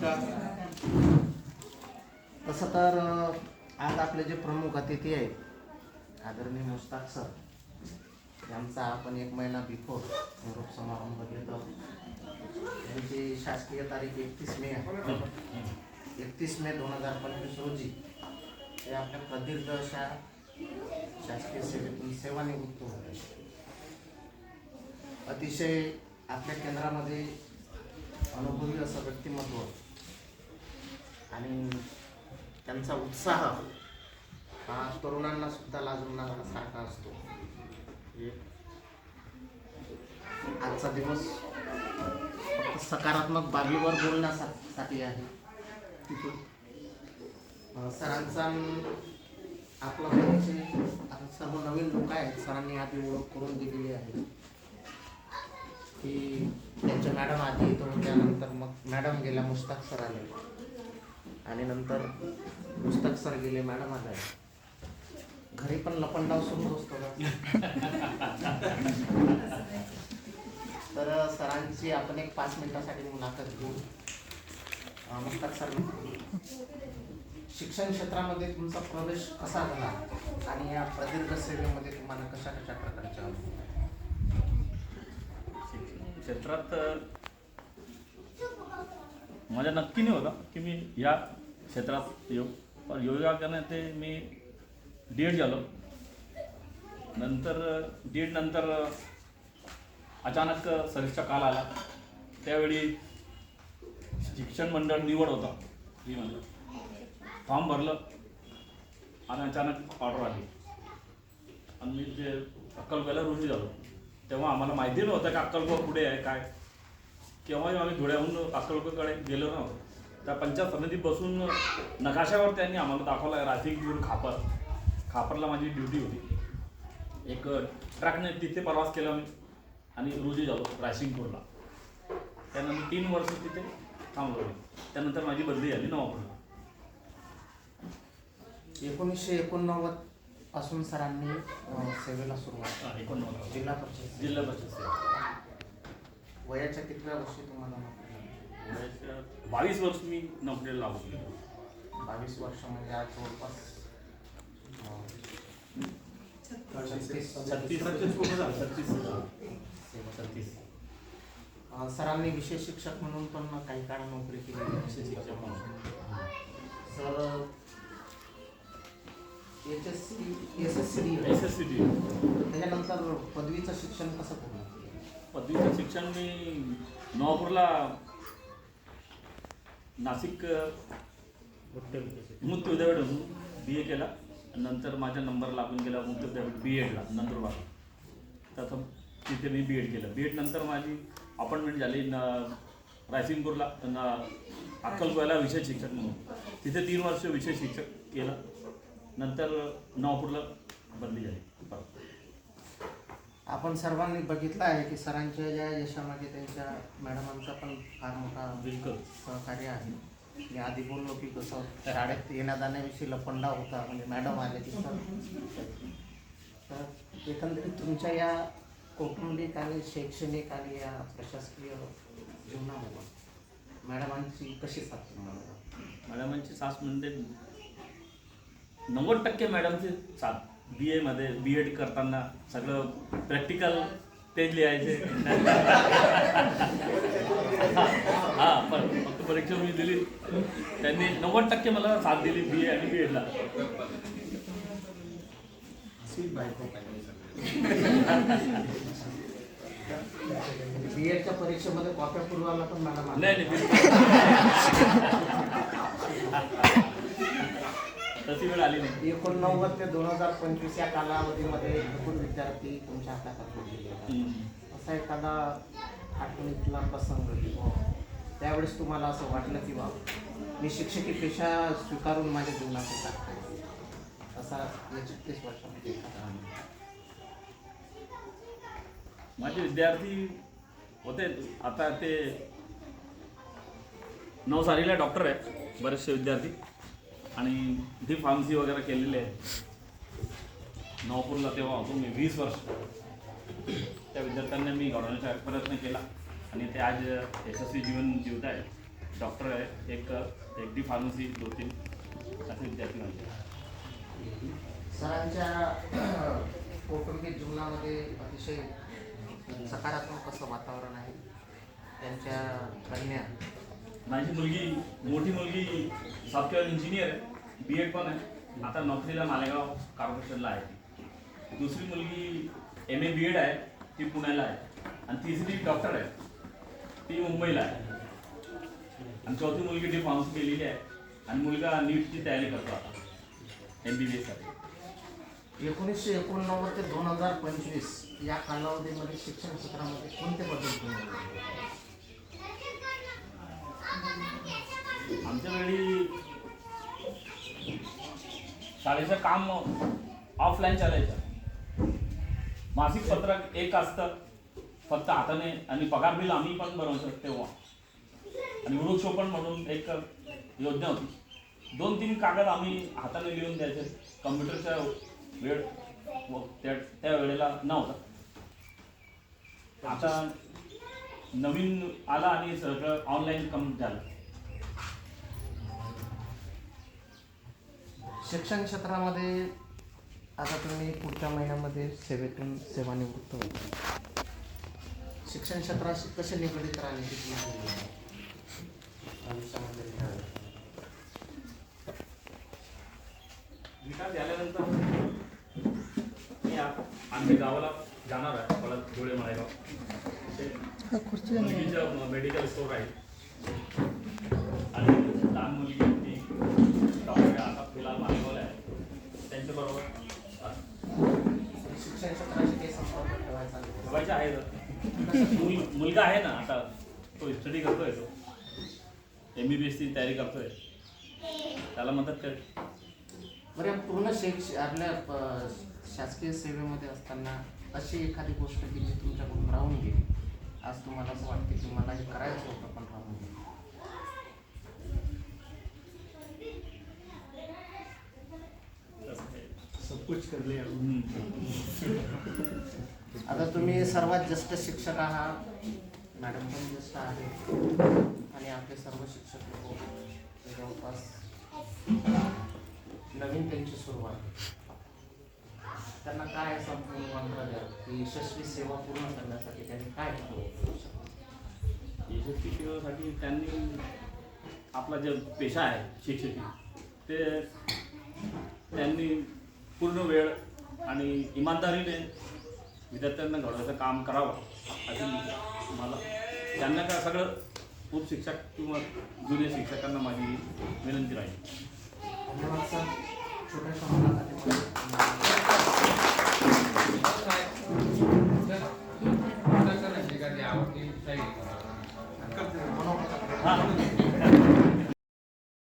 नमस्कार. तसं तर आज आपले जे प्रमुख अतिथी आहेत आदरणीय मुस्ताक सर यांचा आपण एक महिना बिफोर निरोप समारंभ घेतो त्यांची शासकीय तारीख एकतीस मे एकतीस मे दोन हजार पंचवीस रोजी ते आपल्या प्रदीर्घ अशा शासकीय सेवेतून सेवानिवृत्त होते अतिशय आपल्या केंद्रामध्ये अनुभवी असं व्यक्तिमत्व त्यांचा उत्साह हो. हा. तरुणांना सुद्धा लाजवणारा सारखा असतो. आजचा दिवस फक्त सकारात्मक बाबीवर बोलण्यासाठी आहे. सरांचा आपला म्हणजे सर्व नवीन लोक आहेत सरांनी आधी ओळख करून दिलेली आहे. की त्यांच्या मॅडम आधी येतो त्यानंतर मग मॅडम गेल्या मुश्ताक सर आले. आणि नंतर पुस्तक सर गेले मॅडम आले. घरी पण लपंडाव सुरू असतो का? तर सरांची आपण एक पाच मिनिटासाठी मुलाखत घेऊ. अं, सर. शिक्षण क्षेत्रामध्ये तुमचा प्रवेश कसा झाला? आणि या प्रदीर्घ सेवेमध्ये तुम्हाला कशा कशा प्रकारच्या अनुभव क्षेत्रात माझ्या नक्की नाही होता की मी या क्षेत्रात योग पण योगाने ते मी डी एड झालो. नंतर डी एड नंतर अचानक सर्विसचा काल आला. त्यावेळी शिक्षण मंडळ निवड होता. मी म्हणलं फॉर्म भरलं आणि अचानक ऑर्डर आली. आणि मी ते अक्कलकोला रुजू झालो. तेव्हा आम्हाला माहिती नव्हतं की अक्कलकोट कुठे आहे काय. केव्हाही आम्ही धुळ्याहून अक्कलकोटकडे गेलो नव्हतो. त्या पंचायत समितीत बसून नकाशावर त्यांनी आम्हाला दाखवला राशिंगपूर खापर. खापरला माझी ड्युटी होती. एक ट्रकने तिथे प्रवास केला मी आणि रुजी झालो राशिंगपूरला त्यानंतर तीन वर्ष तिथे थांबलो मी. त्यानंतर माझी बदली झाली नवापूरला. एकोणीसशे एकोणनव्वदपासून सरांनी अं, सेवेला सुरुवात एकोणनव्वद. जिल्हा परिषद जिल्हा परिषद सेवा. वयाच्या कितव्या वर्षी तुम्हाला नोकरी बावीस वर्ष मी नोकरीला लागू केली बावीस वर्ष म्हणजे आज जवळपास अं, छत्तीस छत्तीस. छत्तीस सेवा. छत्तीस. अं, सरांनी विशेष शिक्षक म्हणून पण काही काळ नोकरी केली. विशेष शिक्षक म्हणून. Sir H S C S S C S S C T त्याच्यानंतर पदवीचं शिक्षण कसं पूर्ण? पदवीचं शिक्षण मी नवापूरला नाशिक मुक्त विद्यापीठ बी ए केला. नंतर माझा नंबर लागून गेला मुक्त विद्यापीठ बी एडला नंदुरबार. तर तिथे मी बी एड केलं. बी एड नंतर माझी अपॉइंटमेंट झाली न रायसिंगपूरला न अक्कलकोयला विषय शिक्षक म्हणून. तिथे तीन वर्ष विषय शिक्षक केलं. नंतर नवापूरला बदली झाली. आपण सर्वांनी बघितलं आहे की सरांच्या या यशामागे त्यांच्या मॅडमांचा पण फार मोठा बिलकुल. सहकार्य आहे. मी आधी बोललो की कसं शाळेत येण्या जाण्याविषयी लपंडा होता म्हणजे मॅडम आले की सर. तर एकंदरीत तुमच्या या कौटुंबिक आणि शैक्षणिक आणि या प्रशासकीय जीवनामध्ये मॅडमांची कशी साथ तुम्हाला मॅडमांची सास म्हणते नव्वद टक्के मॅडमची साथ. बी एमध्ये बी एड करताना सगळं प्रॅक्टिकल तेच लिहायचे हा पण फक्त परीक्षा मी दिली त्यांनी नव्वद टक्के मला साथ दिली बी ए आणि बी एडला बी एडच्या परीक्षेमध्ये कॉप्या पूर्वाला पण मॅडम आल्या. नाही नाही. तशी वेळ आली नाही. एकोणनव्वद ते दोन हजार पंचवीस या कालावधीमध्ये भरपूर विद्यार्थी तुमच्या हातात गेले. असा एखादा आठवणीतला प्रसंग किंवा त्यावेळेस तुम्हाला असं वाटलं की बा मी शिक्षकी पेशा स्वीकारून माझ्या जीवनात टाकतो असा या छत्तीस वर्षामध्ये अनुभव. माझे विद्यार्थी होते. आता ते नवसारीला डॉक्टर आहेत बरेचसे विद्यार्थी. आणि इथे फार्मसी वगैरे केलेले आहे नवपूरला तेव्हा होतो मी वीस वर्ष. त्या विद्यार्थ्यांना मी घडवण्याचा प्रयत्न केला. आणि ते आज यशस्वी जीवन जीवत आहेत. डॉक्टर आहे एक एक डी फार्मसी दोन तीन असे विद्यार्थी माझे सरांच्या कौटुंबिक जीवनामध्ये अतिशय सकारात्मक असं वातावरण आहे. त्यांच्या कन्या माझी मुलगी मोठी मुलगी सॉफ्टवेअर इंजिनियर आहे बी एड पण आहे. आता नोकरीला मालेगाव कॉर्पोरेशनला आहे दुसरी मुलगी एम ए बी एड आहे ती पुण्याला आहे. आणि तिसरी डॉक्टर आहे ती मुंबईला आहे. आणि चौथी मुलगी डी फार्मसी केलेली आहे. आणि मुलगा नीटची तयारी करतो आता एम बी बी एससाठी एकोणीसशे एकोणनव्वद ते दोन हजार पंचवीस या कालावधीमध्ये शिक्षण क्षेत्रामध्ये कोणते बदल आमच्याकडे आमच्या वेळी शाळेचं काम ऑफलाईन चालायचं. मासिक पत्रक एक असतं. फक्त हाताने आणि पगार बिल आम्ही पण बनवायचो तेव्हा. आणि वृक्षोपण म्हणून एक योजना होती. दोन तीन कागद आम्ही हाताने लिहून द्यायचे. कम्प्युटरचा वेळ व त्या त्या वेळेला नव्हता. आता नवीन आला आणि सगळं ऑनलाईन कम झालं. शिक्षण क्षेत्रामध्ये आता तुम्ही पुढच्या महिन्यामध्ये सेवेतून सेवानिवृत्त होता शिक्षण क्षेत्राशी कसे निगडीत राहण्याची झाल्यानंतर मी आमच्या गावाला जाणार आहे मला धुळे माळेगाव. मेडिकल स्टोर आहे आणि लहान मुलगी ती डॉक्टर आहे, आता फिलहाल मालेगावला आहे त्यांच्याबरोबर शिक्षण क्षेत्राशी काही संपर्क ठेवायचा. बघायचं आहे. मुल- मुलगा आहे ना आता तो स्टडी करतोय तो एम बी बी एसची तयारी करतोय त्याला मदत कर बरं या पूर्ण शिक्ष आपल्या प- शासकीय सेवेमध्ये असताना अशी एखादी गोष्ट की जी तुमच्याकडून राहून गेली आज तुम्हाला असं वाटते की मला हे करायचं होतं पण राहून गेलं सब कुछ कर लिया आता तुम्ही सर्वात ज्येष्ठ शिक्षक आहात मॅडम पण ज्येष्ठ आहे आणि आपले सर्व शिक्षक लोक. जवळपास नवीन त्यांची सुरुवात. त्यांना काय संपूर्ण मंत्र द्या? की यशस्वी सेवा पूर्ण करण्यासाठी त्यांनी काय यशस्वी सेवेसाठी त्यांनी आपला जे पेशा आहे शिक्षकी ते त्यांनी पूर्ण वेळ आणि इमानदारीने विद्यार्थ्यांना घडवायचं काम करावं अशी मला त्यांना काय सगळं उपशिक्षक किंवा जुन्या शिक्षकांना माझी विनंती राहील.